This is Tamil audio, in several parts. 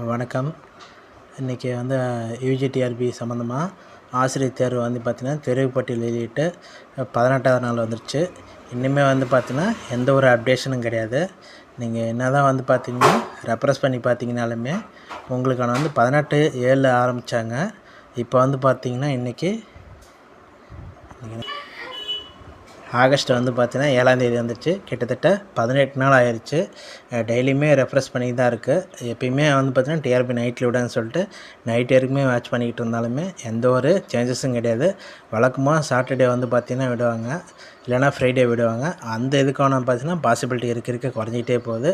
வணக்கம். இன்றைக்கி வந்து யூஜிடிஆர்பி சம்மந்தமாக ஆசிரியர் தேர்வு வந்து பார்த்திங்கன்னா தெருவுப்பட்டியல் வெளியிட்டு பதினெட்டாவது நாள் வந்துருச்சு. இன்னுமே வந்து பார்த்திங்கன்னா எந்த ஒரு அப்டேஷனும் கிடையாது. நீங்கள் என்ன தான் வந்து பார்த்திங்கன்னா ரெப்ரஸ் பண்ணி பார்த்தீங்கனாலுமே உங்களுக்கான வந்து பதினெட்டு ஏழில் ஆரம்பித்தாங்க இப்போ வந்து பார்த்திங்கன்னா இன்றைக்கி ஆகஸ்ட் வந்து பார்த்தீங்கன்னா ஏழாந்தேதி வந்துச்சு. கிட்டத்தட்ட பதினெட்டு நாள் ஆயிடுச்சு டெய்லியுமே ரெஃப்ரெஷ் பண்ணி தான் இருக்குது எப்பயுமே வந்து பார்த்தீங்கன்னா டிஆர்பி நைட்டில் விடான்னு சொல்லிட்டு நைட் வரைக்குமே வாட்ச் பண்ணிக்கிட்டு இருந்தாலுமே எந்த ஒரு சேஞ்சஸும் கிடையாது. வழக்கமாக சாட்டர்டே வந்து பார்த்திங்கன்னா விடுவாங்க. இல்லைனா ஃப்ரைடே விடுவாங்க. அந்த இதுக்கான பார்த்தீங்கன்னா பாசிபிலிட்டி இருக்க இருக்க. குறைஞ்சிக்கிட்டே போகுது.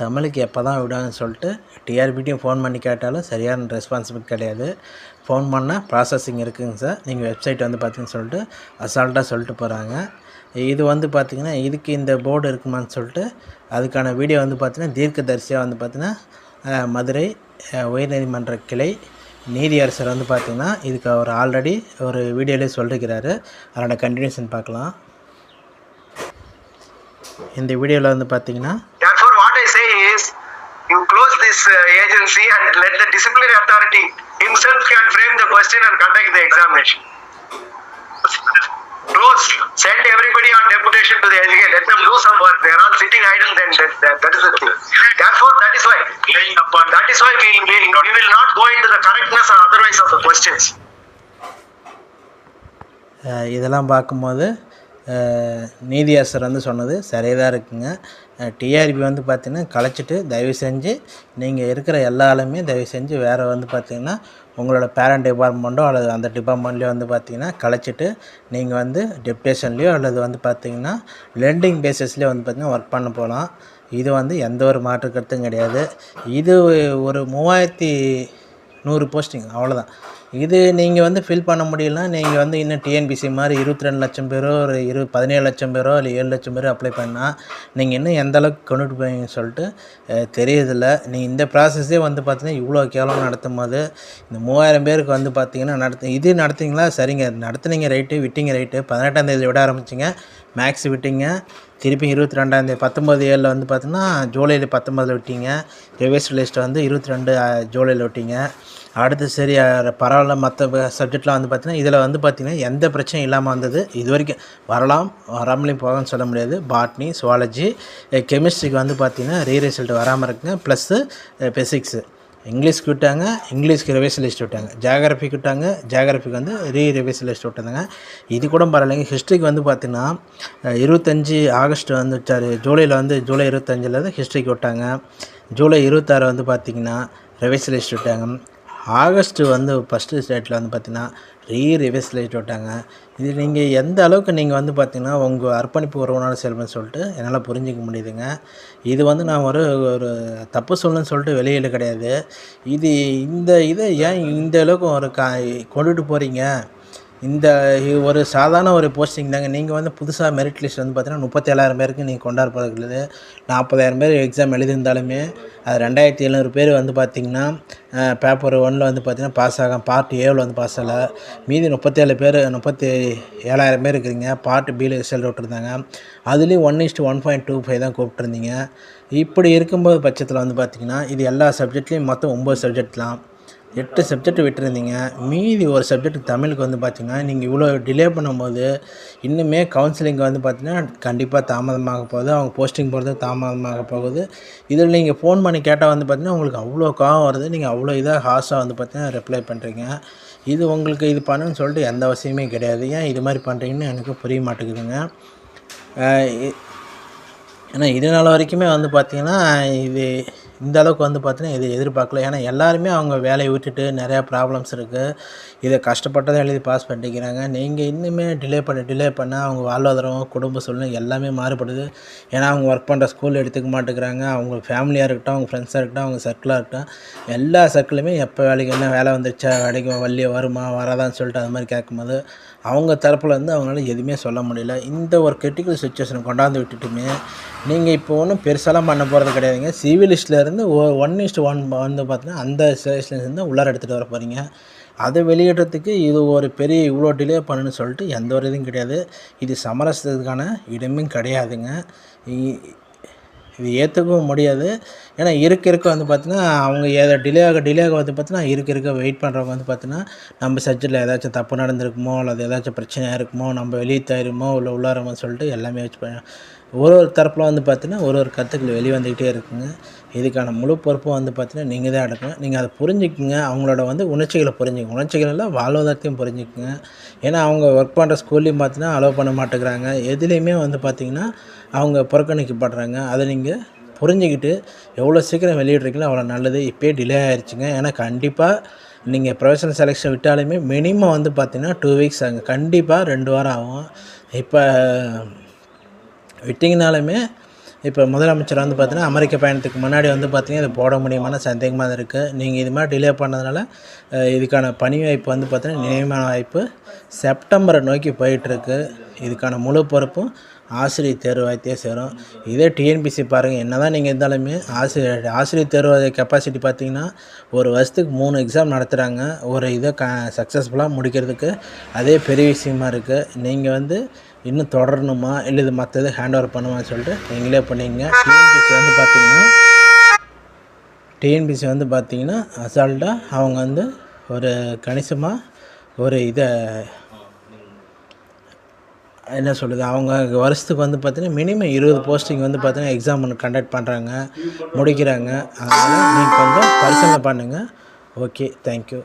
தமிழுக்கு எப்போ தான் விடுவாங்கன்னு சொல்லிட்டு டிஆர்பிட்டையும் ஃபோன் பண்ணி கேட்டாலும் சரியான ரெஸ்பான்சிபிலிட்டி கிடையாது. ஃபோன் பண்ணால் ப்ராசஸிங் இருக்குதுங்க சார். நீங்கள் வெப்சைட் வந்து பார்த்தீங்கன்னு சொல்லிட்டு அசால்ட்டாக சொல்லிட்டு போகிறாங்க இது வந்து பார்த்திங்கன்னா இதுக்கு இந்த போர்டு இருக்குமான்னு சொல்லிட்டு அதுக்கான வீடியோ வந்து பார்த்திங்கன்னா தீர்க்கதரிசியாக வந்து பார்த்திங்கன்னா மதுரை உயர்நீதிமன்ற கிளை நீதியரசர் வந்து பார்த்திங்கன்னா இதுக்கு அவர் ஆல்ரெடி ஒரு வீடியோலேயே சொல்லிருக்கிறாரு. அதோட கண்டினியூஷன் பார்க்கலாம். இந்த வீடியோவில் வந்து பார்த்திங்கன்னா Therefore, what I say is, you close this uh, agency and let the disciplinary authority himself can frame the question and conduct the examination. Close. Send everybody on deputation to the education. Let them do some work. They are all sitting idle. Then that, that, that is the thing. Therefore, that is why. That is why we, we, we will not go into the correctness or otherwise of the questions. அஹ் இதெல்லாம் பார்க்கும்போது நீதியரசர் வந்து சொன்னது சரியாக தான் இருக்குங்க. டிஆர்பி வந்து பார்த்திங்கன்னா கலைச்சிட்டு தயவு செஞ்சு நீங்கள் இருக்கிற எல்லா ஆளுமே தயவு செஞ்சு வேறு வந்து பார்த்திங்கன்னா உங்களோட பேரண்ட் டிபார்ட்மெண்ட்டோ அல்லது அந்த டிபார்ட்மெண்ட்லேயோ வந்து பார்த்திங்கன்னா கலைச்சிட்டு நீங்கள் வந்து டெப்டேஷன்லேயோ அல்லது வந்து பார்த்திங்கன்னா லெண்டிங் பேசிஸ்லேயோ வந்து பார்த்திங்கன்னா ஒர்க் பண்ண போகலாம் இது வந்து எந்த ஒரு மாற்று கருத்தும் கிடையாது. இது ஒரு மூவாயிரத்தி நூறு போஸ்டிங் அவ்வளோதான் இது நீங்கள் வந்து ஃபில் பண்ண முடியலனா நீங்கள் வந்து இன்னும் டிஎன்பிசி மாதிரி இருபத்தி ரெண்டு லட்சம் பேரோ ஒரு இரு பதினேழு லட்சம் பேரோ இல்லை ஏழு லட்சம் பேரோ அப்ளை பண்ணால் நீங்கள் இன்னும் எந்த அளவுக்கு கொண்டுட்டு போவீங்கன்னு சொல்லிட்டு அஹ், நீ இந்த ப்ராசஸே வந்து பார்த்தீங்கன்னா இவ்வளோ கேவலம் நடத்தும் போது இந்த மூவாயிரம் பேருக்கு வந்து பார்த்தீங்கன்னா நடத்து இது நடத்திங்களா? சரிங்க. நடத்துனீங்க ரைட்டு விட்டிங்க ரைட்டு பதினெட்டாம் தேதி விட ஆரம்பிச்சிங்க. மேக்ஸ் விட்டீங்க. திருப்பி இருபத்தி ரெண்டாந்தேதி பத்தொம்பது ஏழில் வந்து பார்த்தீங்கன்னா ஜூலையில் பத்தொம்பதில் விட்டீங்க. ரிவைஸ் லிஸ்ட்டை வந்து இருபத்தி ரெண்டு ஜூலையில் விட்டீங்க. அடுத்து சரி பரவாயில்ல மற்ற சப்ஜெக்ட்லாம் வந்து பார்த்தீங்கன்னா இதில் வந்து பார்த்திங்கன்னா எந்த பிரச்சனையும் இல்லாமல் வந்தது. இது வரைக்கும் வரலாம் வராமலையும் போகணும்னு சொல்ல முடியாது. பாட்னி சுவாலஜி கெமிஸ்ட்ரிக்கு வந்து பார்த்திங்கன்னா ரீ ரிசல்ட் வராமல் இருக்குங்க. ப்ளஸ்ஸு ஃபிசிக்ஸு இங்கிலீஷ்க்கு விட்டாங்க இங்கிலீஷ்க்கு ரிவைஸ் லிஸ்ட் விட்டாங்க. ஜியாகிரபிக்கு விட்டாங்க ஜியாகிரபிக்கு வந்து ரீ ரிவைஸ் லிஸ்ட் விட்டாங்க. இது கூட பரவாயில்லைங்க. ஹிஸ்ட்ரிக்கு வந்து பார்த்திங்கன்னா இருபத்தஞ்சி ஆகஸ்ட் வந்து சார் ஜூலையில் வந்து ஜூலை இருபத்தஞ்சில் தான் ஹிஸ்ட்ரிக்கு விட்டாங்க. ஜூலை இருபத்தாறு வந்து பார்த்திங்கன்னா ரிவைஸ் லிஸ்ட் விட்டாங்க. ஆகஸ்ட் வந்து ஃபஸ்ட்டு ஸ்டேட்டில் வந்து பார்த்திங்கன்னா ரீ ரிவைஸ் லைட் விட்டாங்க. இது நீங்கள் எந்த அளவுக்கு நீங்கள் வந்து பார்த்திங்கன்னா உங்கள் அர்ப்பணிப்பு உறவுனால செல்வன்னு சொல்லிட்டு என்னால் புரிஞ்சிக்க முடியுதுங்க. இது வந்து நான் ஒரு ஒரு தப்பு சொல்லணும்னு சொல்லிட்டு வெளியில் கிடையாது. இது இந்த இதை ஏன் இந்த அளவுக்கு ஒரு கா கொண்டுட்டு போகிறீங்க இந்த ஒரு சாதாரண ஒரு போஸ்டிங் தாங்க. நீங்கள் வந்து புதுசாக மெரிட் லிஸ்ட் வந்து பார்த்தீங்கன்னா முப்பத்தேழாயிரம் பேருக்கு நீங்கள் கொண்டாட போகிறது நாற்பதாயிரம் பேர் எக்ஸாம் எழுதியிருந்தாலுமே அது ரெண்டாயிரத்தி எழுநூறு பேர் வந்து பார்த்திங்கன்னா பேப்பர் ஒன்னில் வந்து பார்த்திங்கன்னா பாஸ் ஆகும் பார்ட் ஏவில் வந்து பாஸ் ஆகலை. மீதி முப்பத்தேழு பேர் முப்பத்தி ஏழாயிரம் பேர் இருக்கிறீங்க. பார்ட் பியில் ரிசல்ட் விட்டுருந்தாங்க. அதுலேயும் ஒன் இஸ்ட்டு ஒன் பாயிண்ட் டூ ஃபைவ் தான் கூப்பிட்ருந்தீங்க இப்படி இருக்கும்போது பட்சத்தில் வந்து பார்த்திங்கன்னா இது எல்லா சப்ஜெக்ட்லேயும் மொத்தம் ஒம்பது சப்ஜெக்ட்லாம் எட்டு சப்ஜெக்ட் விட்டுருந்தீங்க. மீதி ஒரு சப்ஜெக்ட் தமிழுக்கு வந்து பார்த்தீங்கன்னா நீங்கள் இவ்வளோ டிலே பண்ணும்போது இன்னுமே கவுன்சிலிங் வந்து பார்த்தீங்கன்னா கண்டிப்பாக தாமதமாக போகுது. அவங்க போஸ்டிங் போகிறது தாமதமாக போகுது. இதில் நீங்கள் ஃபோன் பண்ணி கேட்டால் வந்து பார்த்தீங்கன்னா உங்களுக்கு அவ்வளோ கோவம் வருது. நீங்கள் அவ்வளோ இதாக ஹாஸாக வந்து பார்த்தீங்கன்னா ரிப்ளை பண்ணுறீங்க இது உங்களுக்கு இது பண்ணுன்னு சொல்லிட்டு எந்த அவசியமே கிடையாது. ஏன் இது மாதிரி பண்ணுறீங்கன்னு எனக்கு புரிய மாட்டேங்குதுங்க. ஏன்னா இது நாள் வரைக்குமே வந்து பார்த்திங்கன்னா இது இந்த அளவுக்கு வந்து பார்த்தீங்கன்னா இது எதிர்பார்க்கல. ஏன்னா எல்லாருமே அவங்க வேலையை விட்டுட்டு நிறையா ப்ராப்ளம்ஸ் இருக்குது இதை கஷ்டப்பட்டதை எழுதி பாஸ் பண்ணிக்கிறாங்க. நீங்கள் இன்னுமே டிலே பண்ண டிலே பண்ணால் அவங்க வாழ்வாதாரம் குடும்ப சூழ்நிலை எல்லாமே மாறுபடுது. ஏன்னா அவங்க ஒர்க் பண்ணுற ஸ்கூல் எடுத்துக்க மாட்டேங்கிறாங்க. அவங்க ஃபேமிலியாக இருக்கட்டும் அவங்க ஃப்ரெண்ட்ஸாக இருக்கட்டும் அவங்க சர்க்கிளாக இருக்கட்டும். எல்லா சர்க்கிளுமே எப்போ வேலைக்கு என்ன வேலை வந்துருச்சா வேலைக்கு வள்ளியை வருமா வராதான்னு சொல்லிட்டு அது மாதிரி கேட்கும்போது அவங்க தரப்பில் இருந்து அவங்களால எதுவுமே சொல்ல முடியல. இந்த ஒரு கிரிட்டிக்கல் சுச்சுவேஷன் கொண்டாந்து விட்டுட்டுமே நீங்கள் இப்போ ஒன்றும் பெருசாலாம் பண்ண போகிறது கிடையாதுங்க. இருந்து ஒன் இஸ்ட் ஒன் வந்து பார்த்தீங்கன்னா அந்த ஸ்டேஷன்லேருந்து உள்ளார எடுத்துகிட்டு வர போகிறீங்க அதை வெளியிடுறதுக்கு இது ஒரு பெரிய இவ்வளோ டிலே பண்ணுன்னு சொல்லிட்டு எந்த ஒரு இதுவும் கிடையாது. இது சமரசத்துக்கான இடமும் கிடையாதுங்க. இது ஏற்றுக்கவும் முடியாது. ஏன்னா இருக்க இருக்க வந்து பார்த்தீங்கன்னா அவங்க ஏதோ டிலே ஆக டிலே ஆக வந்து பார்த்தீங்கன்னா இருக்க இருக்க வெயிட் பண்ணுறவங்க வந்து பார்த்தீங்கன்னா நம்ம சப்ஜெக்டில் ஏதாச்சும் தப்பு நடந்திருக்குமோ அல்லது ஏதாச்சும் பிரச்சனையாக இருக்குமோ நம்ம வெளியே தருமோ இல்லை உள்ளாரமோ சொல்லிட்டு எல்லாமே வச்சு ஒரு ஒரு தரப்பில் வந்து பார்த்தீங்கன்னா ஒரு ஒரு கருத்துக்கள் வெளிவந்துக்கிட்டே இருக்குங்க. இதுக்கான முழு பொறுப்பும் வந்து பார்த்தீங்கன்னா நீங்கள் தான் எடுக்கணும். நீங்கள் அதை புரிஞ்சுக்குங்க. அவங்களோட வந்து உணர்ச்சிகளை புரிஞ்சுக்கங்க. உணர்ச்சிகள் எல்லாம் வாழ்வாதாரத்தையும் புரிஞ்சுக்குங்க. ஏன்னா அவங்க ஒர்க் பண்ணுற ஸ்கூல்லையும் பார்த்தீங்கன்னா அலோவ் பண்ண மாட்டேங்கிறாங்க. எதுலேயுமே வந்து பார்த்தீங்கன்னா அவங்க புறக்கணிக்கப்படுறாங்க. அதை நீங்கள் புரிஞ்சுக்கிட்டு எவ்வளோ சீக்கிரம் வெளியிட்றீங்களோ அவ்வளோ நல்லது. இப்போயே டிலே ஆயிடுச்சுங்க ஏன்னா கண்டிப்பாக நீங்கள் ப்ரொஃபஷனல் செலெக்ஷன் விட்டாலுமே மினிமம் வந்து பார்த்தீங்கன்னா டூ வீக்ஸ் ஆகும். கண்டிப்பாக ரெண்டு வாரம் ஆகும். இப்போ விட்டிங்கனாலுமே இப்போ முதலமைச்சர் வந்து பார்த்தீங்கன்னா அமெரிக்க பயணத்துக்கு முன்னாடி வந்து பார்த்திங்கன்னா இது போட முடியுமான சந்தேகமாக தான் இருக்குது நீங்கள் இது மாதிரி டிலே பண்ணதுனால இதுக்கான பணி வாய்ப்பு வந்து பார்த்திங்கன்னா நியமன வாய்ப்பு செப்டம்பரை நோக்கி போயிட்டுருக்கு. இதுக்கான முழு பொறுப்பும் ஆசிரியர் தேர்வு சேரும். இதே டிஎன்பிசி பாருங்கள் என்ன தான் நீங்கள் இருந்தாலுமே ஆசிரியர் ஆசிரியர் தேர்வு கெப்பாசிட்டி பார்த்திங்கன்னா ஒரு வருஷத்துக்கு மூணு எக்ஸாம் நடத்துகிறாங்க ஒரு இதை க சக்ஸஸ்ஃபுல்லாக முடிக்கிறதுக்கு அதே பெரிய விஷயமா இருக்குது நீங்கள் வந்து இன்னும் தொடரணுமா? இல்லை இது மற்றது ஹேண்ட் ஓவர் பண்ணுமான்னு சொல்லிட்டு நீங்களே பண்ணிங்க டிஎன்பிசி வந்து பார்த்தீங்கன்னா டிஎன்பிசி வந்து பார்த்தீங்கன்னா அசால்ட்டாக அவங்க வந்து ஒரு கணிசமாக ஒரு இதை என்ன சொல்லுது அவங்க வருஷத்துக்கு வந்து பார்த்தீங்கன்னா மினிமம் இருபது போஸ்டிங் வந்து பார்த்தீங்கன்னா எக்ஸாம் ஒன்று கண்டக்ட் பண்ணுறாங்க முடிக்கிறாங்க. அதனால் நீங்கள் கொஞ்சம் பரிசீலனை பண்ணுங்கள் ஓகே தேங்க்யூ